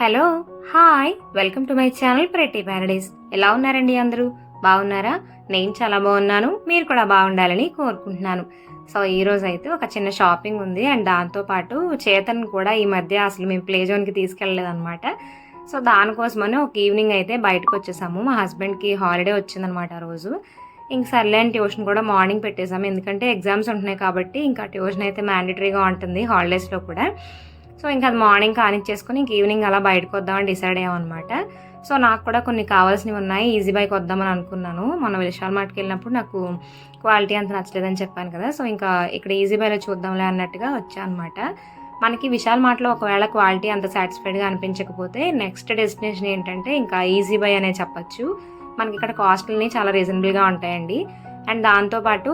Hello hi. Welcome to my channel pretty paradise. ఎలా ఉన్నారండి అందరూ? బాగున్నారా? నేను చాలా బాగున్నాను. మీరు కూడా బాగుండాలని కోరుకుంటున్నాను. సో ఈ రోజు అయితే ఒక చిన్న షాపింగ్ ఉంది. అండ్ దాంతోపాటు చేతన్ కూడా ఈ మధ్య అసలు మేము ప్లే జోన్కి తీసుకెళ్ళలేదు అనమాట సో దానికోసమని ఒక ఈవినింగ్ అయితే బయటకు వచ్చేసాము మా హస్బెండ్కి హాలిడే వచ్చిందనమాట ఆ రోజు. ఇంక సర్లే అని ట్యూషన్ కూడా మార్నింగ్ పెట్టేసాము. ఎందుకంటే ఎగ్జామ్స్ ఉంటున్నాయి కాబట్టి ఇంకా ట్యూషన్ అయితే మ్యాండేటరీగా ఉంటుంది హాలిడేస్లో కూడా. సో ఇంకా అది మార్నింగ్ కానిచ్చేసుకొని ఇంక ఈవినింగ్ అలా బయటకు వద్దామని డిసైడ్ అయ్యామన్నమాట సో నాకు కూడా కొన్ని కావాల్సినవి ఉన్నాయి ఈజీ బైక్ వద్దామని అనుకున్నాను. మొన్న విశాల్ మార్ట్కి వెళ్ళినప్పుడు నాకు క్వాలిటీ అంత నచ్చలేదని చెప్పాను కదా. సో ఇంకా ఇక్కడ ఈజీ బైలో చూద్దాంలే అన్నట్టుగా వచ్చా అనమాట మనకి విశాల్ మార్ట్లో ఒకవేళ క్వాలిటీ అంత సాటిస్ఫైడ్గా అనిపించకపోతే నెక్స్ట్ డెస్టినేషన్ ఏంటంటే ఇంకా ఈజీ బై అనే చెప్పచ్చు. మనకి ఇక్కడ కాస్ట్లని చాలా రీజనబుల్గా ఉంటాయండి. అండ్ దాంతోపాటు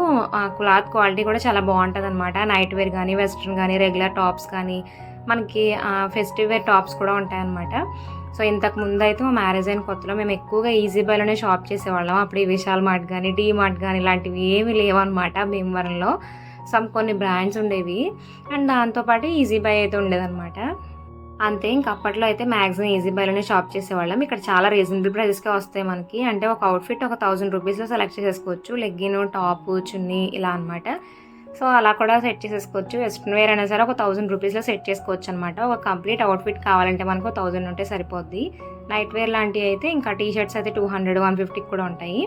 క్లాత్ క్వాలిటీ కూడా చాలా బాగుంటుంది అనమాట నైట్ వేర్ కానీ వెస్ట్రన్ కానీ రెగ్యులర్ టాప్స్ కానీ మనకి ఫెస్టివ్ వేర్ టాప్స్ కూడా ఉంటాయన్నమాట. సో ఇంతకు ముందు అయితే మా మ్యారేజ్ అయిన కొత్తలో మేము ఎక్కువగా ఈజీ బైలోనే షాప్ చేసేవాళ్ళం. అప్పుడు ఈ విశాల్ మార్ట్ కానీ డీ మార్ట్ కానీ ఇలాంటివి ఏమీ లేవన్నమాట భీమవరంలో సమ్ కొన్ని బ్రాండ్స్ ఉండేవి. అండ్ దాంతోపాటు ఈజీ బై అయితే ఉండేదన్నమాట. అంతే ఇంక అప్పట్లో అయితే మ్యాక్సిమం ఈజీ బైలోనే షాప్ చేసేవాళ్ళం. ఇక్కడ చాలా రీజనబుల్ ప్రైస్కే వస్తాయి మనకి. అంటే ఒక అవుట్ఫిట్ ఒక థౌజండ్ రూపీస్లో సెలెక్ట్ చేసేసుకోవచ్చు. లెగ్గిన్ టాప్ చున్నీ ఇలా అనమాట సో అలా కూడా సెట్ చేసేసుకోవచ్చు. వెస్ట్రన్ వేర్ అయినా సరే ఒక థౌజండ్ రూపీస్లో సెట్ చేసుకోవచ్చు అనమాట ఒక కంప్లీట్ అవుట్ఫిట్ కావాలంటే మనకు థౌజండ్ ఉంటే సరిపోద్ది. నైట్ వేర్ లాంటివి అయితే ఇంకా టీ షర్ట్స్ అయితే టూ హండ్రెడ్ వన్ ఫిఫ్టీకి కూడా ఉంటాయి.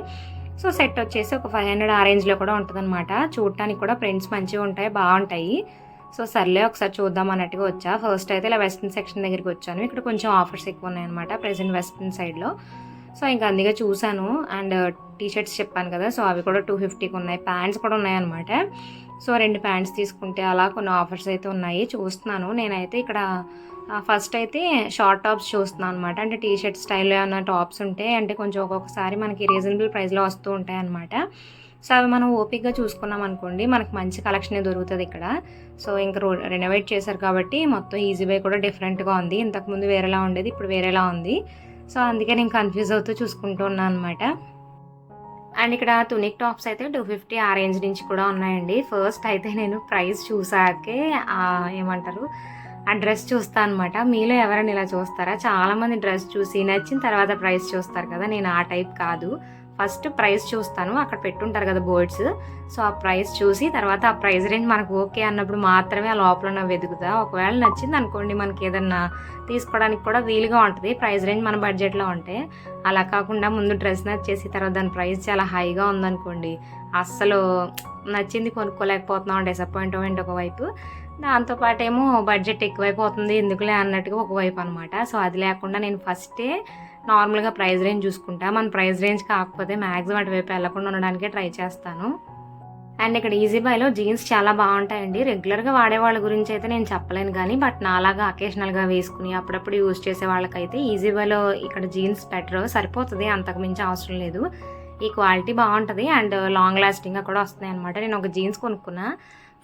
సో సెట్ వచ్చేసి ఒక ఫైవ్ హండ్రెడ్ ఆ రేంజ్లో కూడా ఉంటుందన్నమాట. చూడటానికి కూడా ప్రింట్స్ మంచిగా ఉంటాయి బాగుంటాయి. సో సర్లే ఒకసారి చూద్దాం అన్నట్టుగా వచ్చా. ఫస్ట్ అయితే ఇలా వెస్ట్రన్ సెక్షన్ దగ్గరికి వచ్చాను. ఇక్కడ కొంచెం ఆఫర్స్ ఎక్కువ ఉన్నాయన్నమాట ప్రెసెంట్ వెస్ట్రన్ సైడ్లో సో ఇంకా అందుకే చూశాను. అండ్ టీ షర్ట్స్ చెప్పాను కదా సో అవి కూడా టూ ఫిఫ్టీకి ఉన్నాయి. ప్యాంట్స్ కూడా ఉన్నాయన్నమాట సో రెండు ప్యాంట్స్ తీసుకుంటే అలా కొన్ని ఆఫర్స్ అయితే ఉన్నాయి. చూస్తున్నాను. నేనైతే ఇక్కడ ఫస్ట్ అయితే షార్ట్ టాప్స్ చూస్తున్నాను అనమాట అంటే టీ షర్ట్ స్టైల్లో ఏమైనా టాప్స్ ఉంటే అంటే కొంచెం ఒక్కొక్కసారి మనకి రీజనబుల్ ప్రైస్లో వస్తూ ఉంటాయి అనమాట సో అవి మనం ఓపిక్గా చూసుకున్నాం అనుకోండి మనకు మంచి కలెక్షనే దొరుకుతుంది ఇక్కడ. సో ఇంకా రో రెనోవేట్ చేశారు కాబట్టి మొత్తం ఈజీ బై కూడా డిఫరెంట్గా ఉంది. ఇంతకుముందు వేరేలా ఉండేది ఇప్పుడు వేరేలా ఉంది. సో అందుకే నేను కన్ఫ్యూజ్ అవుతూ చూసుకుంటూ ఉన్నాను అనమాట అండ్ ఇక్కడ తునిక్ టాప్స్ అయితే టూ ఫిఫ్టీ ఆ రేంజ్ నుంచి కూడా ఉన్నాయండి. ఫస్ట్ అయితే నేను ప్రైస్ చూసాకే ఏమంటారు ఆ డ్రెస్ చూస్తా అనమాట మీలో ఎవరైనా ఇలా చూస్తారా? చాలామంది డ్రెస్ చూసి నచ్చిన తర్వాత ప్రైస్ చూస్తారు కదా నేను ఆ టైప్ కాదు. ఫస్ట్ ప్రైస్ చూస్తాను. అక్కడ పెట్టుంటారు కదా బోర్డ్స్. సో ఆ ప్రైస్ చూసి తర్వాత ఆ ప్రైస్ రేంజ్ మనకు ఓకే అన్నప్పుడు మాత్రమే ఆ లోపల వెతుకుతా. ఒకవేళ నచ్చింది అనుకోండి మనకి ఏదన్నా తీసుకోవడానికి కూడా వీలుగా ఉంటుంది. ప్రైస్ రేంజ్ మన బడ్జెట్లో ఉంటే. అలా కాకుండా ముందు డ్రెస్ నచ్చేసి తర్వాత దాని ప్రైస్ చాలా హైగా ఉందనుకోండి. అస్సలు నచ్చింది కొనుక్కోలేకపోతున్నాం డిసప్పాయింట్మెంట్ ఒకవైపు. దాంతోపాటు ఏమో బడ్జెట్ ఎక్కువైపోతుంది ఎందుకులే అన్నట్టుగా ఒకవైపు అనమాట సో అది లేకుండా నేను ఫస్టే నార్మల్గా ప్రైస్ రేంజ్ చూసుకుంటా. మన ప్రైస్ రేంజ్ కాకపోతే మ్యాక్సిమం అటువైపు వెళ్ళకుండా ఉండడానికే ట్రై చేస్తాను. అండ్ ఇక్కడ ఈజీ బైలో జీన్స్ చాలా బాగుంటాయండి. రెగ్యులర్గా వాడే వాళ్ళ గురించి అయితే నేను చెప్పలేను కానీ బట్ నాలాగా అకేషనల్గా వేసుకుని అప్పుడప్పుడు యూజ్ చేసే వాళ్ళకైతే ఈజీ బైలో ఇక్కడ జీన్స్ బెటర్. సరిపోతుంది అంతకుమించి అవసరం లేదు. ఈ క్వాలిటీ బాగుంటుంది అండ్ లాంగ్ లాస్టింగ్గా కూడా వస్తున్నాయి అనమాట నేను ఒక జీన్స్ కొనుక్కున్నా.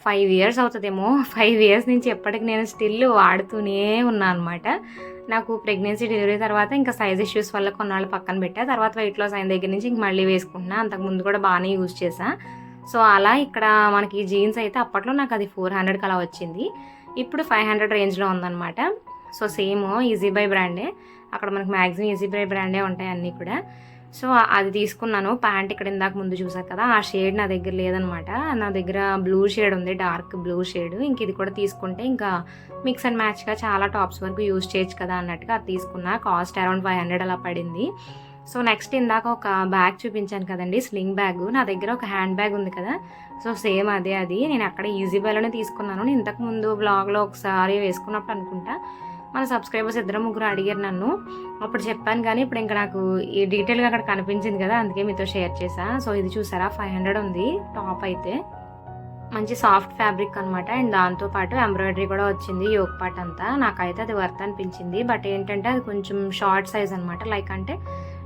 ఫైవ్ ఇయర్స్ అవుతుందేమో. ఫైవ్ ఇయర్స్ నుంచి ఎప్పటికి నేను స్టిల్ వాడుతూనే ఉన్నాను అనమాట నాకు ప్రెగ్నెన్సీ డెలివరీ తర్వాత ఇంకా సైజ్ ఇష్యూస్ వల్ల కొన్నాళ్ళు పక్కన పెట్టా. తర్వాత వెయిట్ లాస్ అయిన దగ్గర నుంచి ఇంక మళ్ళీ వేసుకుంటున్నా. అంతకుముందు కూడా బాగానే యూజ్ చేసా సో అలా ఇక్కడ మనకి జీన్స్ అయితే అప్పట్లో నాకు అది ఫోర్ హండ్రెడ్కి అలా వచ్చింది. ఇప్పుడు ఫైవ్ హండ్రెడ్ రేంజ్లో ఉందన్నమాట. సో సేమ్ ఈజీ బై బ్రాండే అక్కడ మనకి మ్యాక్సిమం ఈజీ బై బ్రాండే ఉంటాయి అన్నీ కూడా. సో అది తీసుకున్నాను. ప్యాంట్ ఇక్కడ ఇందాక ముందు చూసాను కదా ఆ షేడ్ నా దగ్గర లేదనమాట. నా దగ్గర బ్లూ షేడ్ ఉంది డార్క్ బ్లూ షేడ్. ఇంక ఇది కూడా తీసుకుంటే ఇంకా మిక్స్ అండ్ మ్యాచ్గా చాలా టాప్స్ వరకు యూజ్ చేయొచ్చు కదా అన్నట్టుగా అది తీసుకున్నా. కాస్ట్ అరౌండ్ ఫైవ్ హండ్రెడ్ అలా పడింది. సో నెక్స్ట్ ఇందాక ఒక బ్యాగ్ చూపించాను కదండి స్లింగ్ బ్యాగ్. నా దగ్గర ఒక హ్యాండ్ బ్యాగ్ ఉంది కదా సో సేమ్ అదే అది. నేను అక్కడ ఈజీ బైలోనే తీసుకున్నాను. నేను ఇంతకు ముందు బ్లాగ్లో ఒకసారి వేసుకున్నప్పుడు అనుకుంటా. మన సబ్స్క్రైబర్స్ ఇద్దరు ముగ్గురు అడిగారు నన్ను. అప్పుడు చెప్పాను కానీ ఇప్పుడు ఇంకా నాకు ఈ డీటెయిల్గా అక్కడ కనిపించింది కదా అందుకే మీతో షేర్ చేసా సో ఇది చూసారా ఫైవ్ హండ్రెడ్ ఉంది టాప్ అయితే. మంచి సాఫ్ట్ ఫ్యాబ్రిక్ అనమాట అండ్ దాంతోపాటు ఎంబ్రాయిడరీ కూడా వచ్చింది యోగ్ పార్ట్ అంతా. నాకైతే అది వర్త్ అనిపించింది. బట్ ఏంటంటే అది కొంచెం షార్ట్ సైజ్ అనమాట లైక్ అంటే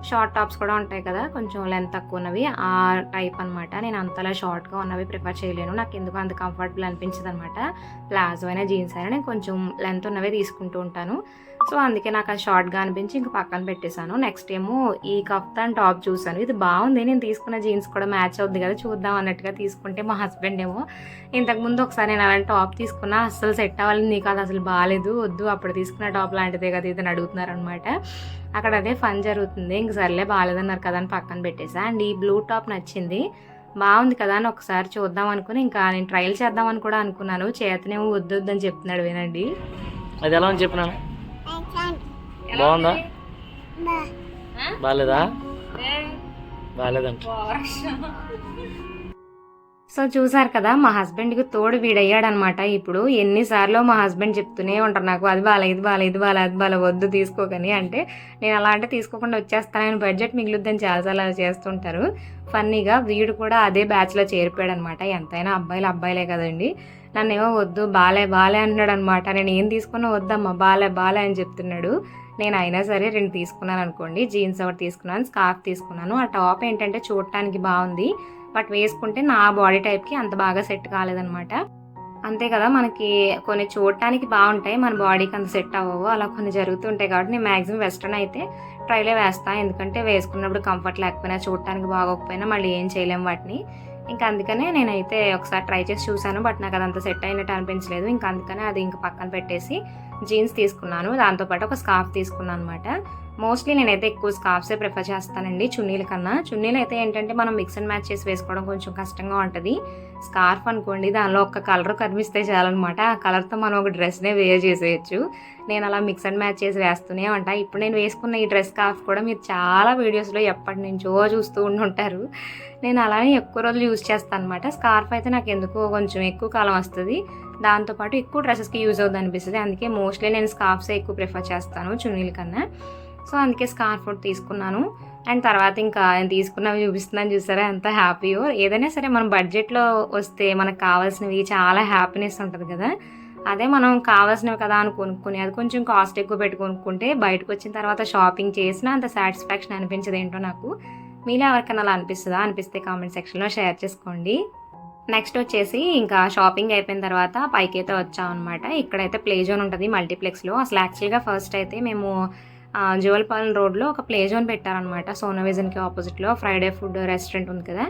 షార్ట్ టాప్స్ కూడా ఉంటాయి కదా కొంచెం లెంత్ తక్కువ ఉన్నవి. ఆ టైప్ అనమాట నేను అంతలా షార్ట్గా ఉన్నవి ప్రిఫర్ చేయలేను. నాకు ఎందుకు అంత కంఫర్టబుల్ అనిపించదు అనమాట ప్లాజో అయినా జీన్స్ అయినా నేను కొంచెం లెంత్ ఉన్నవే తీసుకుంటూ ఉంటాను. సో అందుకే నాకు అది షార్ట్గా అనిపించి ఇంక పక్కన పెట్టేశాను. నెక్స్ట్ ఏమో ఈ కఫ్తాన్ టాప్ చూసాను ఇది బాగుంది. నేను తీసుకున్న జీన్స్ కూడా మ్యాచ్ అవుద్ది కదా చూద్దాం అన్నట్టుగా తీసుకుంటే మా హస్బెండ్ ఏమో ఇంతకుముందు ఒకసారి నేను అలాంటి టాప్ తీసుకున్నా అస్సలు సెట్ అవ్వాలి నీకు అది అసలు బాగాలేదు వద్దు. అప్పుడు తీసుకున్న టాప్ లాంటిదే కదా ఇది అని అడుగుతున్నారనమాట అక్కడ అదే ఫన్ జరుగుతుంది. ఇంక సర్లే బాగాలేదన్నారు కదా అని పక్కన పెట్టేసా. అండ్ ఈ బ్లూ టాప్ నచ్చింది. బాగుంది కదా అని ఒకసారి చూద్దాం అనుకుని ఇంకా నేను ట్రయల్ చేద్దామని కూడా అనుకున్నాను. చేతనేమో వద్దు వద్దని చెప్తున్నాడు వినండి. అది ఎలా అని చెప్పినాను బాగుందా? బాగాలేదా బాగాలేదంట సో చూసారు కదా మా హస్బెండ్కి తోడు వీడయ్యాడనమాట. ఇప్పుడు ఎన్నిసార్లు మా హస్బెండ్ చెప్తూనే ఉంటారు నాకు అది బాలే ఇది బాలే ఇది బాలే అది బాలే వద్దు తీసుకోకని. అంటే నేను అలా అంటే తీసుకోకుండా వచ్చేస్తానని బడ్జెట్ మిగులుద్దని చాలాసార్లు అలా చేస్తుంటారు. ఫన్నీగా వీడు కూడా అదే బ్యాచ్లో చేరిపోయాడు అనమాట ఎంతైనా అబ్బాయిలు అబ్బాయిలే కదండి. నన్నేమో వద్దు బాలే బాలే అంటున్నాడు అనమాట నేను ఏం తీసుకున్నా వద్దమ్మా బాలే బాలే అని చెప్తున్నాడు. నేను అయినా సరే రెండు తీసుకున్నాను అనుకోండి జీన్స్ ఒకటి తీసుకున్నాను స్కార్ఫ్ తీసుకున్నాను. ఆ టాప్ ఏంటంటే చూడటానికి బాగుంది. బట్ వేసుకుంటే నా బాడీ టైప్కి అంత బాగా సెట్ కాలేదనమాట అంతే కదా మనకి కొన్ని చూడటానికి బాగుంటాయి మన బాడీకి అంత సెట్ అవ్వవు అలా కొన్ని జరుగుతుంటాయి కాబట్టి నేను మ్యాక్సిమం వెస్ట్రన్ అయితే ట్రైలే వేస్తాను ఎందుకంటే వేసుకున్నప్పుడు కంఫర్ట్ లేకపోయినా చూడటానికి బాగోకపోయినా మళ్ళీ ఏం చేయలేం వాటిని. ఇంకా అందుకనే నేనైతే ఒకసారి ట్రై చేసి చూశాను బట్ నాకు అదంతా సెట్ అయినట్టు అనిపించలేదు. ఇంకా అందుకనే అది ఇంకా పక్కన పెట్టేసి జీన్స్ తీసుకున్నాను. దాంతోపాటు ఒక స్కార్ఫ్ తీసుకున్నాను అనమాట మోస్ట్లీ నేనైతే ఎక్కువ స్కార్ఫ్సే ప్రిఫర్ చేస్తానండి చున్నీల కన్నా. చున్నీలు అయితే ఏంటంటే మనం మిక్స్ అండ్ మ్యాచ్ చేసి వేసుకోవడం కొంచెం కష్టంగా ఉంటుంది. స్కార్ఫ్ అనుకోండి దానిలో ఒక కలర్ కనిపిస్తే చాలన్నమాట. ఆ కలర్తో మనం ఒక డ్రెస్నే వేర్ చేసేయచ్చు. నేను అలా మిక్స్ అండ్ మ్యాచ్ చేసి వేస్తూనే ఉంటా. ఇప్పుడు నేను వేసుకున్న ఈ డ్రెస్ స్కార్ఫ్ కూడా మీరు చాలా వీడియోస్లో ఎప్పటి నుంచో చూస్తూ ఉంటుంటారు నేను అలానే ఎక్కువ రోజులు యూజ్ చేస్తాను అనమాట స్కార్ఫ్ అయితే నాకు ఎందుకో కొంచెం ఎక్కువ కాలం వస్తుంది. దాంతోపాటు ఎక్కువ డ్రెస్సెస్కి యూజ్ అవుతుంది అనిపిస్తుంది. అందుకే మోస్ట్లీ నేను స్కార్ఫ్సే ఎక్కువ ప్రిఫర్ చేస్తాను చున్నీల కన్నా. సో అందుకే స్కార్ఫ్ ఒకటి తీసుకున్నాను. అండ్ తర్వాత ఇంకా నేను తీసుకున్నవి చూపిస్తున్నాను చూసారా ఎంత హ్యాపీయో. ఏదైనా సరే మనం బడ్జెట్లో వస్తే మనకు కావాల్సినవి చాలా హ్యాపీనెస్ ఉంటుంది కదా. అదే మనం కావాల్సినవి కదా అని కొనుక్కుని అది కొంచెం కాస్ట్ ఎక్కువ పెట్టి కొనుక్కుంటే బయటకు వచ్చిన తర్వాత షాపింగ్ చేసినా అంత సాటిస్ఫాక్షన్ అనిపించదు ఏంటో నాకు. మీలో ఎవరికైనా అలా అనిపిస్తుందా? అనిపిస్తే కామెంట్ సెక్షన్లో షేర్ చేసుకోండి. నెక్స్ట్ వచ్చేసి ఇంకా షాపింగ్ అయిపోయిన తర్వాత పైకి అయితే వచ్చామన్నమాట. ఇక్కడైతే ప్లే జోన్ ఉంటుంది మల్టీప్లెక్స్లో. అసలు యాక్చువల్గా ఫస్ట్ అయితే మేము జువల్పాలెం రోడ్లో ఒక ప్లే జోన్ పెట్టారనమాట సోనవిజన్కి ఆపోజిట్లో ఫ్రైడే ఫుడ్ రెస్టారెంట్ ఉంది కదా.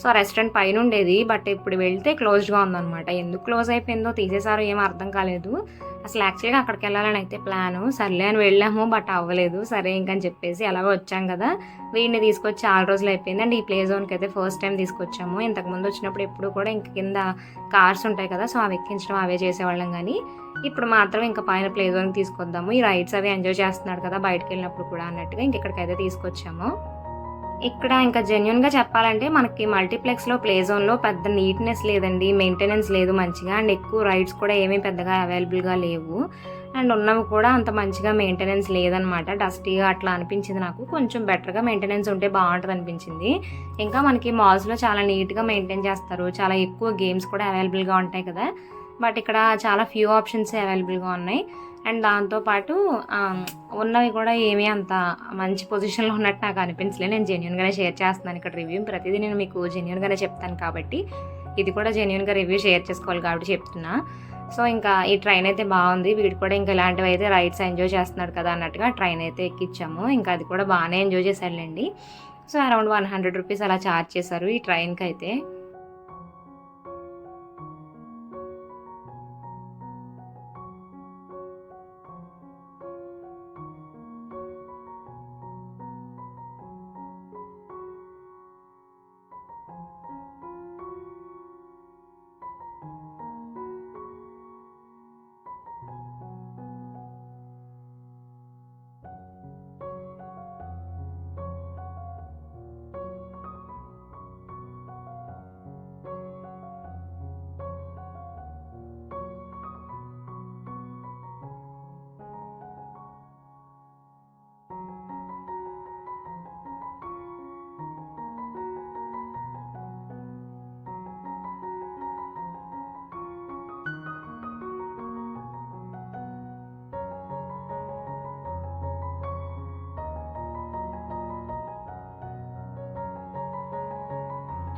సో ఆ రెస్టారెంట్ పైన ఉండేది బట్ ఇప్పుడు వెళ్తే క్లోజ్డ్గా ఉందన్నమాట. ఎందుకు క్లోజ్ అయిపోయిందో తీసేసారో ఏం అర్థం కాలేదు. అసలు యాక్చువల్గా అక్కడికి వెళ్ళాలని అయితే ప్లాను సర్లే అని వెళ్ళాము బట్ అవ్వలేదు. సరే ఇంకని చెప్పేసి అలాగే వచ్చాం కదా. వీడిని తీసుకొచ్చి చాలా రోజులు అయిపోయింది. అండ్ ఈ ప్లే జోన్కి అయితే ఫస్ట్ టైం తీసుకొచ్చాము. ఇంతకుముందు వచ్చినప్పుడు ఎప్పుడు కూడా ఇంక కింద కార్స్ ఉంటాయి కదా సో అవి ఎక్కించడం అవే చేసేవాళ్ళం కానీ ఇప్పుడు మాత్రం ఇంకా పైన ప్లే జోన్కి తీసుకొద్దాము. ఈ రైడ్స్ అవి ఎంజాయ్ చేస్తున్నాడు కదా బయటకు వెళ్ళినప్పుడు కూడా అన్నట్టుగా ఇంక ఇక్కడికైతే తీసుకొచ్చాము. ఇక్కడ ఇంకా జెన్యున్గా చెప్పాలంటే మనకి మల్టీప్లెక్స్లో ప్లే జోన్లో పెద్ద నీట్నెస్ లేదండి మెయింటెనెన్స్ లేదు మంచిగా. అండ్ ఎక్కువ రైడ్స్ కూడా ఏమీ పెద్దగా అవైలబుల్గా లేవు. అండ్ ఉన్నవి కూడా అంత మంచిగా మెయింటెనెన్స్ లేదనమాట. డస్టీగా అట్లా అనిపించింది నాకు. కొంచెం బెటర్గా మెయింటెనెన్స్ ఉంటే బాగుంటుంది అనిపించింది. ఇంకా మనకి మాల్స్లో చాలా నీట్గా మెయింటైన్ చేస్తారు. చాలా ఎక్కువ గేమ్స్ కూడా అవైలబుల్గా ఉంటాయి కదా. బట్ ఇక్కడ చాలా ఫ్యూ ఆప్షన్స్ అవైలబుల్గా ఉన్నాయి. అండ్ దాంతోపాటు ఉన్నవి కూడా ఏమీ అంత మంచి పొజిషన్లో ఉన్నట్టు నాకు అనిపించలేదు నేను జెన్యున్గానే షేర్ చేస్తున్నాను ఇక్కడ రివ్యూ ప్రతిదీ నేను మీకు జెన్యున్గానే చెప్తాను కాబట్టి. ఇది కూడా జెన్యున్గా రివ్యూ షేర్ చేసుకోవాలి కాబట్టి చెప్తున్నా. సో ఇంకా ఈ ట్రైన్ అయితే బాగుంది. వీడు కూడా ఇంకా ఇలాంటివి అయితే రైడ్స్ ఎంజాయ్ చేస్తున్నాడు కదా అన్నట్టుగా ట్రైన్ అయితే ఎక్కించాము ఇంకా అది కూడా బాగానే enjoy చేశాడులేండి. So around one hundred rupees అలా ఛార్జ్ చేశారు ఈ ట్రైన్కి అయితే.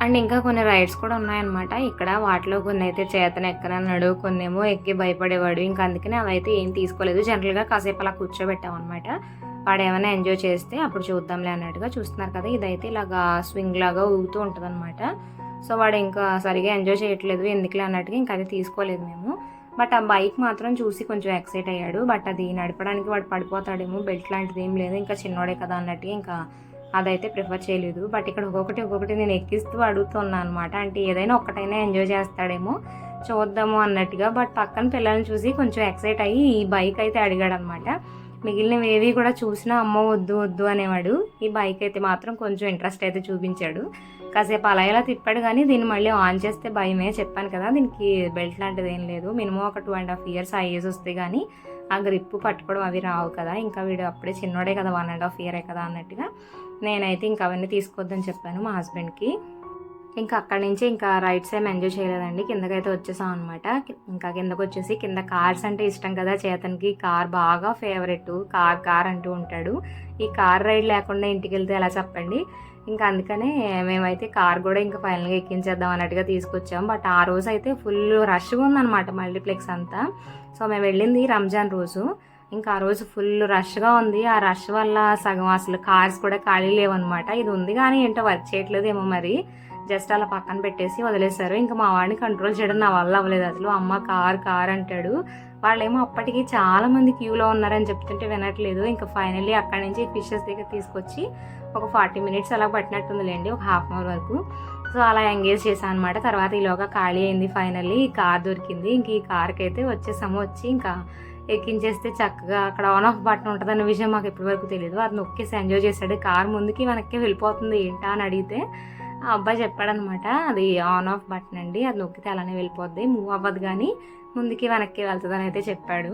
అండ్ ఇంకా కొన్ని రైడ్స్ కూడా ఉన్నాయన్నమాట. ఇక్కడ వాటిలో కొన్ని అయితే చేతన ఎక్కనన్నాడు కొన్ని ఏమో ఎక్కి భయపడేవాడు. ఇంకా అందుకనే అవి అయితే ఏం తీసుకోలేదు. జనరల్గా కాసేపు అలా కూర్చోబెట్టాం అనమాట వాడు ఏమైనా ఎంజాయ్ చేస్తే అప్పుడు చూద్దాంలే అన్నట్టుగా చూస్తున్నారు కదా. ఇదైతే ఇలాగా స్వింగ్ లాగా ఊగుతూ ఉంటుంది సో వాడు ఇంకా సరిగా ఎంజాయ్ చేయట్లేదు. ఎందుకులే అన్నట్టుగా ఇంకా అది తీసుకోలేదు మేము. బట్ ఆ బైక్ మాత్రం చూసి కొంచెం ఎక్సైట్ అయ్యాడు. బట్ అది నడపడానికి వాడు పడిపోతాడేమో. బెల్ట్ లాంటిది ఏం లేదు. ఇంకా చిన్నోడే కదా అన్నట్టుగా ఇంకా అదైతే ప్రిఫర్ చేయలేదు. బట్ ఇక్కడ ఒక్కొక్కటి ఒక్కొక్కటి నేను ఎక్కిస్తూ అడుగుతున్నాను అనమాట అంటే ఏదైనా ఒక్కటైనా ఎంజాయ్ చేస్తాడేమో చూద్దాము అన్నట్టుగా. బట్ పక్కన పిల్లల్ని చూసి కొంచెం ఎక్సైట్ అయ్యి ఈ బైక్ అయితే అడిగాడు అనమాట మిగిలినవి ఏవి కూడా చూసినా అమ్మ వద్దు వద్దు అనేవాడు. ఈ బైక్ అయితే మాత్రం కొంచెం ఇంట్రెస్ట్ అయితే చూపించాడు. కాసేపు అలా ఇలా తిప్పాడు కానీ దీన్ని మళ్ళీ ఆన్ చేస్తే భయమే చెప్పాను కదా. దీనికి బెల్ట్ లాంటిది ఏం లేదు. మినిమం ఒక టూ అండ్ హాఫ్ ఇయర్స్ ఆ ఏజ్ వస్తే కానీ ఆ గ్రిప్ పట్టుకోవడం అవి రావు కదా ఇంకా వీడు అప్పుడే చిన్నోడే కదా వన్ అండ్ హాఫ్ ఇయరే కదా అన్నట్టుగా నేనైతే ఇంకా అవన్నీ తీసుకోవద్దని చెప్పాను మా హస్బెండ్కి ఇంకా అక్కడి నుంచి ఇంకా రైట్స్ ఏం ఎంజాయ్ చేయలేదండి కిందకైతే వచ్చేసాం అనమాట ఇంకా కిందకు వచ్చేసి కింద కార్స్ అంటే ఇష్టం కదా చేతన్కి కార్ బాగా ఫేవరెట్ కార్ కార్ అంటూ ఉంటాడు. ఈ కార్ రైడ్ లేకుండా ఇంటికి వెళ్తే ఎలా చెప్పండి? ఇంకా అందుకనే మేమైతే కార్ కూడా ఇంకా ఫైనల్గా ఎక్కించేద్దాం అన్నట్టుగా తీసుకొచ్చాం. బట్ ఆ రోజు అయితే ఫుల్ రష్గా ఉందన్నమాట మల్టీప్లెక్స్ అంతా. సో మేము వెళ్ళింది రంజాన్ రోజు. ఇంకా ఆ రోజు ఫుల్ రష్గా ఉంది. ఆ రష్ వల్ల సగం అసలు కార్స్ కూడా ఖాళీ లేవన్నమాట. ఇది ఉంది కానీ ఏంటో వర్క్ చేయట్లేదు ఏమో మరి. జస్ట్ అలా పక్కన పెట్టేసి వదిలేశారు. ఇంకా మా వాడిని కంట్రోల్ చేయడం నా వల్ల అవ్వలేదు. అసలు అమ్మ కార్ కార్ అంటాడు. వాళ్ళేమో అప్పటికి చాలా మంది క్యూలో ఉన్నారని చెప్తుంటే వినట్లేదు. ఇంకా ఫైనల్లీ అక్కడి నుంచి ఫిషెస్ దగ్గర తీసుకొచ్చి ఒక ఫార్టీ మినిట్స్ అలా పట్టినట్టుందిలేండి ఒక హాఫ్ అన్ అవర్ వరకు. సో అలా ఎంగేజ్ చేశాను అనమాట తర్వాత ఈలోగా ఖాళీ అయింది ఫైనల్లీ ఈ కార్ దొరికింది. ఇంక ఈ కార్కి అయితే వచ్చేసాము వచ్చి ఇంకా ఎక్కించేస్తే చక్కగా అక్కడ ఆన్ ఆఫ్ బటన్ ఉంటుందన్న విషయం మాకు ఎప్పటివరకు తెలియదు అది నొక్కేసి ఎంజాయ్ చేశాడు. కార్ ముందుకి వెనక్కి వెళ్ళిపోతుంది ఏంటా అని అడిగితే ఆ అబ్బాయి చెప్పాడనమాట అది ఆన్ ఆఫ్ బటన్ అండి అది నొక్కితే అలానే వెళ్ళిపోద్ది మూవ్ అవ్వదు కానీ ముందుకి వెనక్కి వెళ్తుంది అని అయితే చెప్పాడు.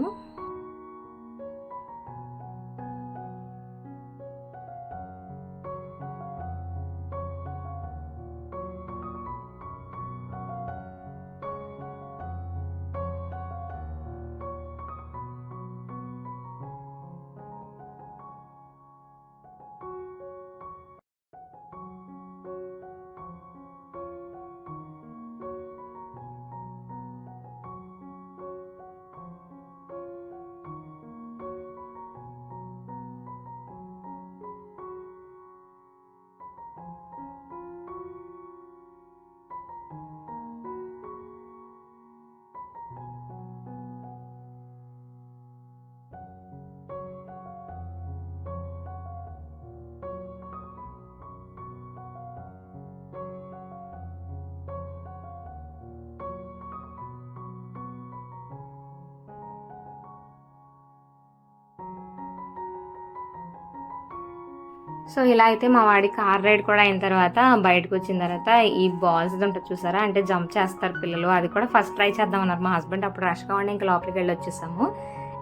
సో ఇలా అయితే మా వాడి కార్ రైడ్ కూడా అయిన తర్వాత బయటకు వచ్చిన తర్వాత ఈ బాల్స్ ఉంటుంది చూసారా? అంటే జంప్ చేస్తారు పిల్లలు. అది కూడా ఫస్ట్ ట్రై చేద్దాం అన్నారు మా హస్బెండ్. అప్పుడు రష్గా ఉండి ఇంకా లోపలికి వెళ్ళి వచ్చేసాము.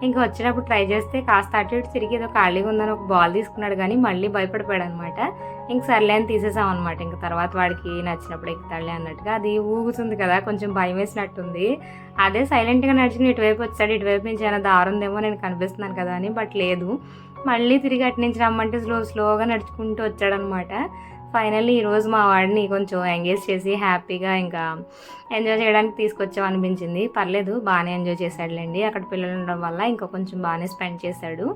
ఇంకా వచ్చేటప్పుడు ట్రై చేస్తే కాస్త అటు ఇటు తిరిగి ఏదో ఖాళీగా ఉందని ఒక బాల్ తీసుకున్నాడు కానీ మళ్ళీ భయపడిపోయాడు అనమాట ఇంక సర్లే అని తీసేసాం అనమాట. ఇంక తర్వాత వాడికి నచ్చినప్పుడు ఎక్కుతాడులే అన్నట్టుగా అది ఊగుతుంది కదా కొంచెం భయం వేసినట్టుంది. అదే సైలెంట్గా నడిచిన ఇటువైపు వచ్చాడు ఇటువైపు నుంచి ఏమైనా దారుందేమో నేను కనిపిస్తున్నాను కదా అని బట్ లేదు. మళ్ళీ తిరిగి అటు నుంచి రమ్మంటే స్లో స్లోగా నడుచుకుంటూ వచ్చాడనమాట. ఫైనల్లీ ఈరోజు మా వాడిని కొంచెం ఎంగేజ్ చేసి హ్యాపీగా ఇంకా ఎంజాయ్ చేయడానికి తీసుకొచ్చాం అనిపించింది. పర్లేదు బాగానే ఎంజాయ్ చేశాడులేండి. అక్కడ పిల్లలు ఉండడం వల్ల ఇంకా కొంచెం బాగానే స్పెండ్ చేశాడు.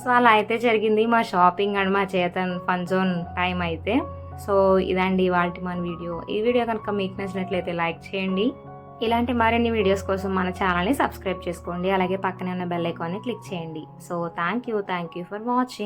సో అలా అయితే జరిగింది మా షాపింగ్ అండ్ మా చేతన్ ఫన్ జోన్ టైం అయితే. సో ఇదండి వాటి మన వీడియో. ఈ వీడియో కనుక మీకు నచ్చినట్లయితే లైక్ చేయండి. ఇలాంటి మరిన్ని వీడియోస్ కోసం మన ఛానల్ని సబ్స్క్రైబ్ చేసుకోండి. అలాగే పక్కనే ఉన్న బెల్ ఐకాన్ని క్లిక్ చేయండి. So thank you thank you for watching.